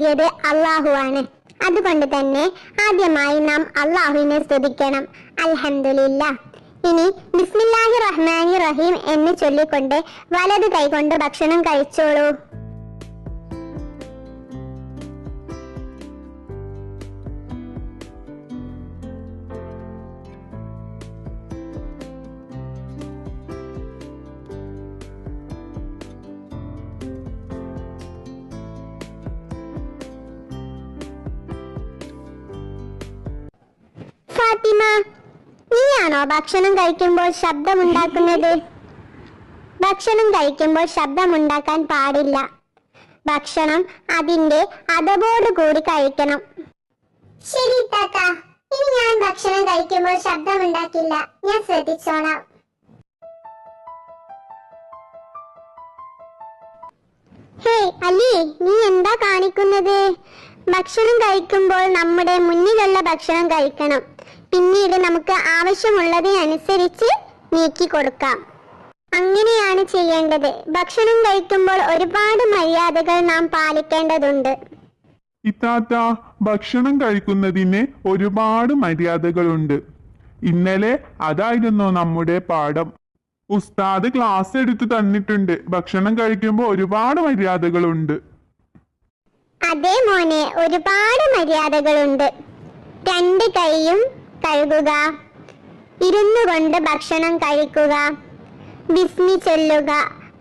നൽകിയത് അള്ളാഹുവാണ്. അതുകൊണ്ട് തന്നെ ആദ്യമായി നാം അള്ളാഹുവിനെ സ്തുതിക്കണം. അൽഹംദുലില്ല. ഇനി ബിസ്മില്ലാഹി റഹ്മാനി റഹീം എന്ന് ചൊല്ലിക്കൊണ്ട് വലത് കൈകൊണ്ട് ഭക്ഷണം കഴിച്ചോളൂ. ഫാത്തിമ നീയാണോ ഭക്ഷണം കഴിക്കുമ്പോൾ ശബ്ദമുണ്ടാക്കുന്നത്? ഭക്ഷണം കഴിക്കുമ്പോൾ ശബ്ദമുണ്ടാക്കാൻ പാടില്ല. ഭക്ഷണം അതിന്റെ അതബോട് കൂടി കഴിക്കണം. ശരി താത്ത. ഇനി ഞാൻ ഭക്ഷണം കഴിക്കുമ്പോൾ ശബ്ദമുണ്ടാക്കില്ല. ഞാൻ ശ്രദ്ധിച്ചോളാം. ഹേ അലി നീ എന്താ കാണിക്കുന്നത്? ഭക്ഷണം കഴിക്കുമ്പോൾ നമ്മുടെ മുന്നിലുള്ള ഭക്ഷണം കഴിക്കണം. പിന്നീട് നമുക്ക് ആവശ്യമുള്ളതിനനുസരിച്ച് നീക്കി കൊടുക്കാം. അങ്ങനെയാണ് ചെയ്യേണ്ടത്. ഭക്ഷണം കഴിക്കുമ്പോൾ ഒരുപാട് മര്യാദകൾ നാം പാലിക്കേണ്ടതുണ്ട്. ഇത്താത്ത ഭക്ഷണം കഴിക്കുന്നതിന് ഒരുപാട് മര്യാദകളുണ്ട്. ഇന്നലെ അതായിരുന്നു നമ്മുടെ പാഠം. ഉസ്താദ് ക്ലാസ് എടുത്തു തന്നിട്ടുണ്ട്. ഭക്ഷണം കഴിക്കുമ്പോൾ ഒരുപാട് മര്യാദകളുണ്ട്. അതെ മോനെ ഒരുപാട് മര്യാദകളുണ്ട്. രണ്ട് കൈയും കഴുകുക. ഇരുന്നു കൊണ്ട് ഭക്ഷണം കഴിക്കുക. ബിസ്മി ചൊല്ലുക.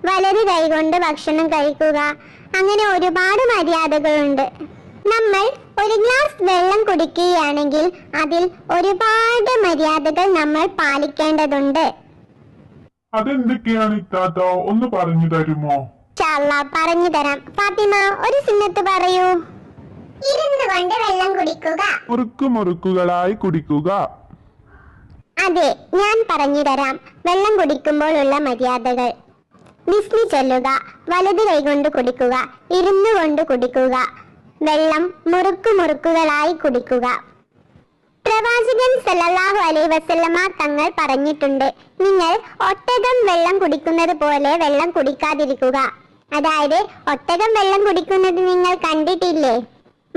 വലത് കൈ കൊണ്ട് ഭക്ഷണം കഴിക്കുക. അങ്ങനെ ഒരുപാട് മര്യാദകളുണ്ട്. നമ്മൾ ഒരു ഗ്ലാസ് വെള്ളം കുടിക്കുകയാണെങ്കിൽ അതിൽ ഒരുപാട് മര്യാദകൾ നമ്മൾ പാലിക്കേണ്ടതുണ്ട്. അതെന്തൊക്കെയാണ് ഇത്താത്ത? ഒന്ന് പറഞ്ഞു തരുമോ? പറഞ്ഞു തരാം. ഫാത്തിമ ഒരു സിന്നത്ത് പറയൂ. ഇരുന്നു കൊണ്ട് വെള്ളം കുടിക്കുക. മുറുക്കു മുറുക്കുകളായി കുടിക്കുക. അതെ ഞാൻ പറഞ്ഞു തരാം വെള്ളം കുടിക്കുമ്പോഴുള്ള മര്യാദകൾ. വിസ്മി ചൊല്ലുക വലത് കൈകൊണ്ട് കുടിക്കുക ഇരുന്നു കൊണ്ട് കുടിക്കുക. വെള്ളം മുറുക്കു മുറുക്കുകളായി കുടിക്കുക. പ്രവാചകൻ സല്ലല്ലാഹു അലൈഹി വസല്ലമ തങ്ങൾ പറഞ്ഞിട്ടുണ്ട് നിങ്ങൾ ഒട്ടകം വെള്ളം കുടിക്കുന്നത് പോലെ വെള്ളം കുടിക്കാതിരിക്കുക. അതായത് ഒട്ടകം വെള്ളം കുടിക്കുന്നത് നിങ്ങൾ കണ്ടിട്ടില്ലേ?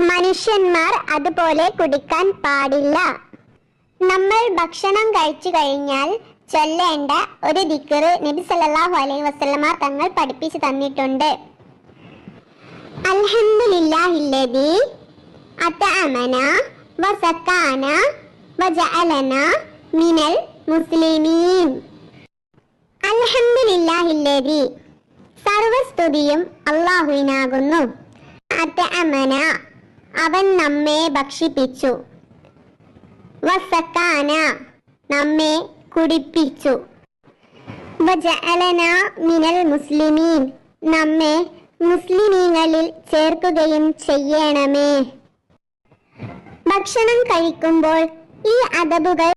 മനുഷ്യന്മാർ അതുപോലെ കുടിക്കാൻ പാടില്ല. നമ്മൾ ഭക്ഷണം കഴിച്ചു കഴിഞ്ഞാൽ ചൊല്ലേണ്ട ഒരു ദിക്കറ് നബി സല്ലല്ലാഹു അലൈഹി വസല്ലമ തങ്ങൾ പഠിപ്പിച്ചു തന്നിട്ടുണ്ട്. അൽഹംദുലില്ലാഹില്ലദി അതഅമന വസക്കാന വജഅലന മിനൽ മുസ്ലിമീൻ. അൽഹംദുലില്ലാഹില്ലദി സർവസ്തുതിയും അള്ളാഹുവിനാകുന്നു അത്അമന അവൻ നമ്മെ ഭക്ഷിപ്പിച്ചു. വസക്കാന നമ്മെ കുടിപ്പിച്ചു. വജഅലന മിനൽ മുസ്ലിമീൻ നമ്മെ മുസ്ലിമീങ്ങളിൽ ചേർക്കുകയും ചെയ്യണമേ. ഭക്ഷണം കഴിക്കുമ്പോൾ ഈ അതബുകൾ